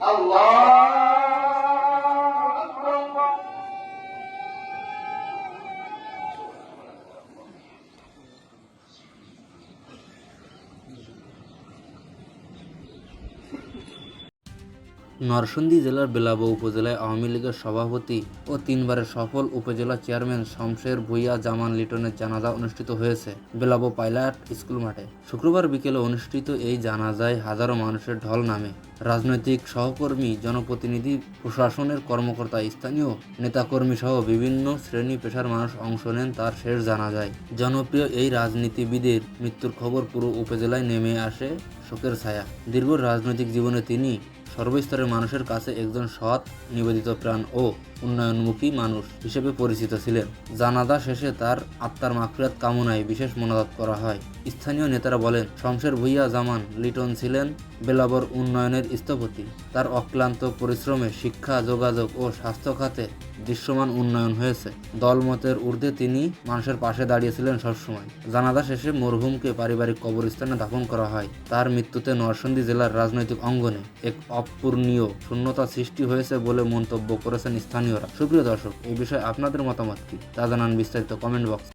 Allah. Narsingdi জেলার বেলাবো উপজেলায় আওয়ামী লীগের সভাপতি ও তিনবারের সফল উপজেলা চেয়ারম্যান শমশের ভুইয়া জামান লিটনের জানাজা অনুষ্ঠিত হয়েছে বেলাবো পাইলট স্কুল মাঠে। শুক্রবার বিকেলে অনুষ্ঠিত এই জানাজায় হাজারো মানুষের ঢল নামে। রাজনৈতিক সহকর্মী, জনপ্রতিনিধি, প্রশাসনের কর্মকর্তা, স্থানীয় নেতাকর্মী সহ বিভিন্ন শ্রেণি পেশার মানুষ অংশ নেন তার শেষ জানাজায়। জনপ্রিয় এই রাজনীতিবিদের মৃত্যুর খবর পুরো উপজেলায় নেমে আসে শোকের ছায়া। দীর্ঘ রাজনৈতিক জীবনে তিনি সর্বস্তরের মানুষের কাছে একজন সৎ, নিবেদিত প্রাণ ও উন্নয়নমুখী মানুষ হিসেবে পরিচিত ছিলেন। জানাজা শেষে তার আত্মার মাকফিরাত কামনায় বিশেষ মনোজাত করা হয়। স্থানীয় নেতারা বলেন, শমশের ভুইয়া জামান লিটন ছিলেন বেলাবর উন্নয়নের স্থপতি। তার অক্লান্ত পরিশ্রমে শিক্ষা, যোগাযোগ ও স্বাস্থ্য খাতে দৃশ্যমান উন্নয়ন হয়েছে। দলমতের ঊর্ধ্বে তিনি মানুষের পাশে দাঁড়িয়েছিলেন সবসময়। জানাজা শেষে মরহুমকে পারিবারিক কবরস্থানে দাফন করা হয়। তার মৃত্যুতে নরসিংদী জেলার রাজনৈতিক অঙ্গনে এক অপূর্ণীয় শূন্যতা সৃষ্টি হয়েছে বলে মন্তব্য করেছেন স্থানীয়রা। সুপ্রিয় দর্শক, এই বিষয়ে আপনাদের মতামত কি? তা জানান বিস্তারিত কমেন্ট বক্স।